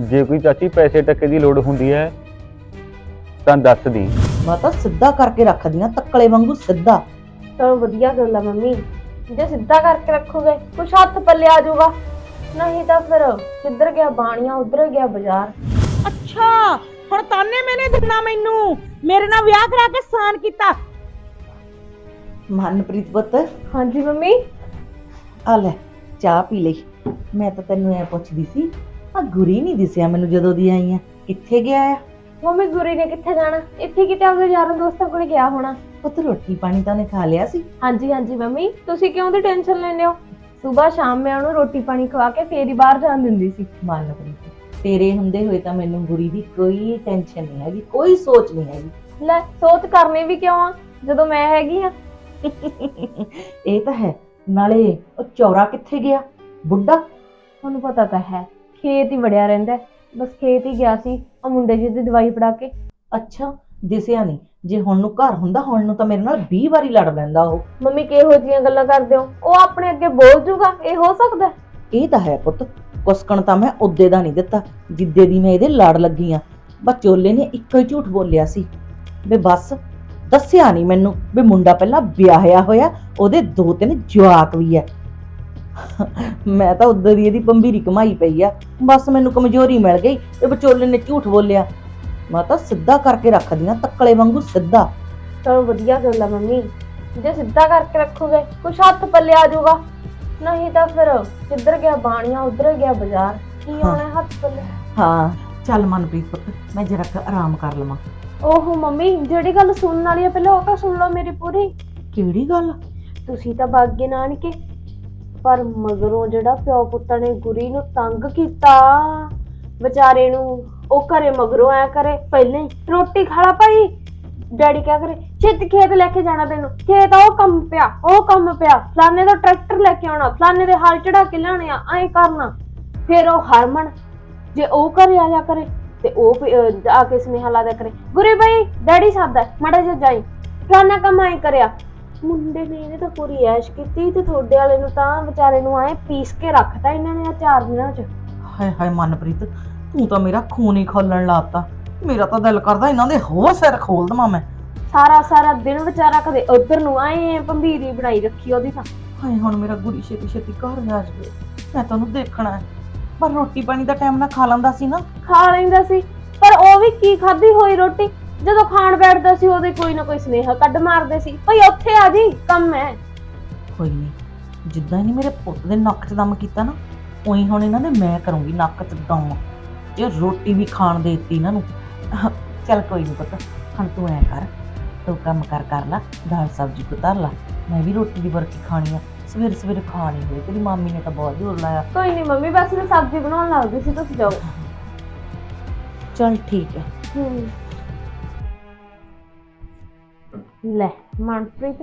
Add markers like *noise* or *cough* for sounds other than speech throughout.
ਜੇ ਕੋਈ ਚਾਚੀ ਪੈਸੇ ਟੱਕੇ ਦੀ ਲੋੜ ਹੁੰਦੀ ਹੈ ਤਾਂ ਦੱਸ ਦੀ। ਮੈਂ ਤਾਂ ਸਿੱਧਾ ਕਰਕੇ ਰੱਖਦੀਆਂ ਤੱਕਲੇ ਵਾਂਗੂ ਸਿੱਧਾ। ਚਲੋ ਵਧੀਆ ਗੱਲ ਆ ਮੰਮੀ ਜੇ ਸਿੱਧਾ ਕਰਕੇ ਰੱਖੋਗੇ ਕੁਛ ਹੱਥ ਪੱਲੇ ਆ ਜਾਊਗਾ। ਨਹੀਂ ਤਾਂ ਫਿਰ ਕਿੱਧਰ ਗਿਆ ਬਾਣੀਆਂ ਉਧਰ ਗਿਆ ਬਾਜ਼ਾਰ। ਅੱਛਾ ਹੁਣ ਤਾਨੇ ਮੈਨੇ ਦਿਨਾ ਮੈਨੂੰ? ਮੇਰੇ ਨਾਲ ਵਿਆਹ ਕਰਾ ਕੇ ਸਾਨ ਕੀਤਾ। ਮਨਪ੍ਰੀਤ ਪੁੱਤ। ਹਾਂਜੀ ਮੰਮੀ। ਆ ਲੈ ਚਾਹ ਪੀ ਲਈ। ਮੈਂ ਤਾਂ ਤੈਨੂੰ ਐ ਪੁੱਛਦੀ ਸੀ ਆ ਗੁਰੀ ਨਹੀਂ ਦਿਸਿਆ ਮੈਨੂੰ ਜਦੋਂ ਦੀ ਆਈ ਆ। ਕਿੱਥੇ ਗਿਆ ਆ? ਮੰਮੀ ਗੁਰੀ ਨੇ ਕਿੱਥੇ ਜਾਣਾ? ਇੱਥੇ ਕਿਤੇ ਆਪਣੇ ਯਾਰਾਂ ਦੋਸਤਾਂ ਕੋਲ ਗਿਆ ਹੋਣਾ। ਪੁੱਤ ਰੋਟੀ ਪਾਣੀ ਤਾਂ ਉਹਨੇ ਖਾ ਲਿਆ ਸੀ। ਹਾਂਜੀ ਹਾਂਜੀ ਮੰਮੀ ਤੁਸੀਂ ਕਿਉਂ ਦੀ ਟੈਨਸ਼ਨ ਲੈਂਦੇ ਹੋ? ਸਵੇਰ ਸ਼ਾਮ ਮੈਂ ਉਹਨੂੰ ਰੋਟੀ ਪਾਣੀ ਖਵਾ ਕੇ ਫੇਰ ਹੀ ਬਾਹਰ ਜਾਣ ਦਿੰਦੀ ਸੀ। ਮਨਪ੍ਰੀਤ ਤੇਰੇ ਹੁੰਦੇ ਹੋਏ ਤਾਂ ਮੈਨੂੰ ਗੁਰੀ ਦੀ ਕੋਈ ਟੈਨਸ਼ਨ ਨਹੀਂ ਹੈਗੀ ਕੋਈ ਸੋਚ ਨਹੀਂ ਹੈਗੀ। ਲੈ ਸੋਚ ਕਰਨੀ ਵੀ ਕਿਉਂ ਆ? ਜਦੋਂ ਮੈਂ ਹੈਗੀ ਆ। ਇਹ ਤਾਂ ਹੈ ਨਾਲੇ ਉਹ ਚੌਰਾ ਕਿੱਥੇ ਗਿਆ? ਬੁੱਢਾ? ਤੁਹਾਨੂੰ ਪਤਾ ਤਾਂ ਹੈ। ਖੇਤ ਹੀ ਵੜਿਆ ਰਹਿੰਦਾ ਹੈ। ਬਸ ਖੇਤ ਹੀ ਗਿਆ ਸੀ ਉਹ ਮੁੰਡੇ ਜੀ ਦੀ ਦਵਾਈ ਫੜਾ ਕੇ। ਅੱਛਾ ਦਿਸਿਆ ਨਹੀਂ। ਜੇ ਹੁਣ ਨੂੰ ਘਰ ਹੁੰਦਾ ਹੁਣ ਨੂੰ ਤਾਂ ਮੇਰੇ ਨਾਲ 20 ਵਾਰੀ ਲੜ ਲੈਂਦਾ ਉਹ। ਮੰਮੀ ਕਿਹੋ ਜੀਆਂ ਗੱਲਾਂ ਕਰਦੇ ਹੋ? ਉਹ ਆਪਣੇ ਅੱਗੇ ਬੋਲ ਜੂਗਾ ਇਹ ਹੋ ਸਕਦਾ ਹੈ? ਇਹ ਤਾਂ ਹੈ ਪੁੱਤ ਕੁਸਕਣ ਤਾਂ ਮੈਂ ਉਦੇ ਦਾ ਨਹੀਂ ਦਿੱਤਾ ਜਿੱਦੇ ਦੀ ਮੈਂ ਇਹਦੇ ਲੜ ਲੱਗੀ ਆ। ਬਚੋਲੇ ਨੇ ਇੱਕੋ ਹੀ ਝੂਠ ਬੋਲਿਆ ਸੀ। ਵੀ ਬਸ ਦੱਸਿਆ ਨਹੀਂ ਮੈਨੂੰ ਵੀ ਮੁੰਡਾ ਪਹਿਲਾਂ ਵਿਆਹਿਆ ਹੋਇਆ ਉਹਦੇ ਦੋ ਤਿੰਨ ਜਵਾਕ ਵੀ ਆ ਮੈਂ ਤਾਂ ਉਦੋਂ ਦੀ ਇਹਦੀ ਪੰਬੀਰੀ ਕਮਾਈ ਪਈ ਆ। ਬਸ ਮੈਨੂੰ ਕਮਜ਼ੋਰੀ ਮਿਲ ਗਈ ਤੇ ਬਚੋਲੇ ਨੇ ਝੂਠ ਬੋਲਿਆ। ਮੈਂ ਤਾਂ ਸਿੱਧਾ ਕਰਕੇ ਰੱਖਦੀਆਂ ਤੱਕਲੇ ਵਾਂਗੂ ਸਿੱਧਾ। ਚਲੋ ਵਧੀਆ ਗੱਲ ਆ ਮੰਮੀ। ਜੇ ਸਿੱਧਾ ਕਰਕੇ ਰੱਖੋਗੇ ਕੁਛ ਹੱਥ ਪੱਲੇ ਆ ਜਾਊਗਾ। ਨਹੀਂ ਤਾਂ ਫਿਰ ਕਿੱਧਰ ਗਿਆ ਬਾਣੀਆਂ ਉਧਰ ਗਿਆ ਬਾਜ਼ਾਰ? ਕੀ ਹਾਂ। ਆਉਣਾ ਹੈ ਹੱਥ ਪੱਲੇ? ਹਾਂ। ਚੱਲ ਮਨਪ੍ਰੀਤ ਪੁੱਤ ਮੈਂ ਜਰਾ ਕੁ ਆਰਾਮ ਕਰ ਲਵਾਂ। ਓਹੋ ਮੰਮੀ ਜਿਹੜੀ ਗੱਲ ਸੁਣਨ ਵਾਲੀ ਆ ਪਹਿਲਾਂ ਉਹ ਤਾਂ ਸੁਣ ਲਓ ਮੇਰੀ ਪੂਰੀ। ਕਿਹੜੀ ਗੱਲ? ਤੁਸੀਂ ਤਾਂ ਬਾਗੇ ਨਾਨਕੇ ਪਰ ਮਗਰੋਂ ਜਿਹੜਾ ਪਿਓ ਪੁੱਤਾਂ ਨੇ ਗੁਰੀ ਨੂੰ ਤੰਗ ਕੀਤਾ, ਵਿਚਾਰੇ ਨੂੰ ਉਹ ਘਰੇ ਮਗਰੋਂ ਆਇਆ ਕਰੇ, ਪਹਿਲਾਂ ਹੀ ਰੋਟੀ ਖਾਲਾ ਭਾਈ। ਡੈਡੀ ਕਿਆ ਕਰੇ, ਛੇਤੀ ਖੇਤ ਲੈ ਕੇ ਜਾਣਾ ਤੈਨੂੰ। ਖੇਤ ਉਹ ਕੰਮ ਪਿਆ, ਉਹ ਕੰਮ ਪਿਆ। ਫਲਾਣੇ ਦਾ ਟਰੈਕਟਰ ਲੈ ਕੇ ਆਉਣਾ, ਫਲਾਣੇ ਦੇ ਹਲ ਚੜਾ ਕੇ ਲਿਆਉਣੇ ਆ, ਐਂ ਕਰਨਾ। ਫਿਰ ਉਹ ਹਰਮਨ, ਜੇ ਉਹ ਘਰੇ ਆ ਜਾ ਕਰੇ, ਤੇ ਉਹ ਆ ਕੇ ਸੁਨੇਹਾ ਲਾ ਦਿਆ ਕਰੇ, ਗੁਰੇ ਭਾਈ, ਡੈਡੀ ਸਾਦਾ ਮੜਾ ਜਾ ਜਾਈ। ਫਲਾਣਾ ਕੰਮ ਐਂ ਕਰਿਆ। ਮੁੰਡੇ ਨੇ ਇਹਨੇ ਤਾਂ ਪੂਰੀ ਐਸ਼ ਕੀਤੀ ਤੇ ਤੁਹਾਡੇ ਵਾਲੇ ਨੂੰ ਤਾਂ ਵਿਚਾਰੇ ਨੂੰ ਐ ਪੀਸ ਕੇ ਰੱਖਤਾ ਇਹਨਾਂ ਨੇ ਆ ਚਾਰ ਦਿਨਾਂ ਚ। ਹਾਏ ਹਾਏ ਮਨਪ੍ਰੀਤ ਤੂੰ ਤਾਂ ਮੇਰਾ ਖੂਨ ਹੀ ਖੋਲਣ ਲਾਤਾ। ਮੇਰਾ ਤਾਂ ਦਿਲ ਕਰਦਾ ਇਹਨਾਂ ਦੇ ਹੋਰ ਸਿਰ ਖੋਲ ਦਵਾਂ ਮੈਂ। ਸਾਰਾ ਸਾਰਾ ਦਿਨ ਵਿਚਾਰਾ ਕਦੇ ਉਧਰ ਨੂੰ ਐ ਭੰਬੀਰੀ ਬਣਾਈ ਰੱਖੀ ਉਹਦੀ ਤਾਂ। ਹਾਏ ਹੁਣ ਮੇਰਾ ਗੁਰੀ ਛੇਤੀ ਛੇਤੀ ਘਰ ਜਾ ਜਵੇ। ਮੈਂ ਤੈਨੂੰ ਦੇਖਣਾ ਹੈ। ਪਰ ਰੋਟੀ ਪਾਣੀ ਦਾ ਟਾਈਮ ਨਾਲ ਖਾ ਲੈਂਦਾ ਸੀ ਨਾ। ਖਾ ਲੈਂਦਾ ਸੀ ਪਰ ਉਹ ਵੀ ਕੀ ਖਾਧੀ ਹੋਈ ਰੋਟੀ? ਜਦੋਂ ਖਾਣ ਬੈਠਦਾ ਸੀ ਉਹਦੇ ਕੋਈ ਨਾ ਕੋਈ ਸਨੇਹਾ ਕੱਢ ਮਾਰਦੇ ਸੀ। ਭਈ ਉੱਥੇ ਆ ਜੀ ਕੰਮ ਹੈ। ਕੋਈ ਨਹੀਂ ਜਿੱਦਾਂ ਇਹਨੇ ਮੇਰੇ ਪੁੱਤ ਦੇ ਨੱਕ 'ਚ ਦਮ ਕੀਤਾ ਨਾ ਉਹੀ ਹੁਣ ਇਹਨਾਂ ਦੇ ਮੈਂ ਕਰੂੰਗੀ ਨੱਕ 'ਚ ਦਮ। ਜੇ ਰੋਟੀ ਵੀ ਖਾਣ ਦੇ ਦਿੱਤੀ ਇਹਨਾਂ ਨੂੰ ਚੱਲ ਕੋਈ ਨਹੀਂ ਪੁੱਤ ਹੁਣ ਤੂੰ ਐ ਕਰ ਤੂੰ ਕੰਮ ਕਰ ਕਰ ਲੈ ਦਾਲ ਸਬਜ਼ੀ ਧਰ ਲਾ ਮੈਂ ਵੀ ਰੋਟੀ ਦੀ ਬਰਕੀ ਖਾਣੀ ਆ ਸਵੇਰੇ ਸਵੇਰੇ ਖਾਣੀ ਹੋਈ ਤੇਰੀ ਮਾਮੀ ਨੇ ਤਾਂ ਬਹੁਤ ਜ਼ੋਰ ਲਾਇਆ। ਕੋਈ ਨਹੀਂ ਮੰਮੀ ਬਸ ਮੈਂ ਸਬਜ਼ੀ ਬਣਾਉਣ ਲੱਗਦੀ ਸੀ ਤੁਸੀਂ ਜਾਓ। ਚੱਲ ਠੀਕ ਹੈ। ਲੈ ਮਨਪ੍ਰੀਤ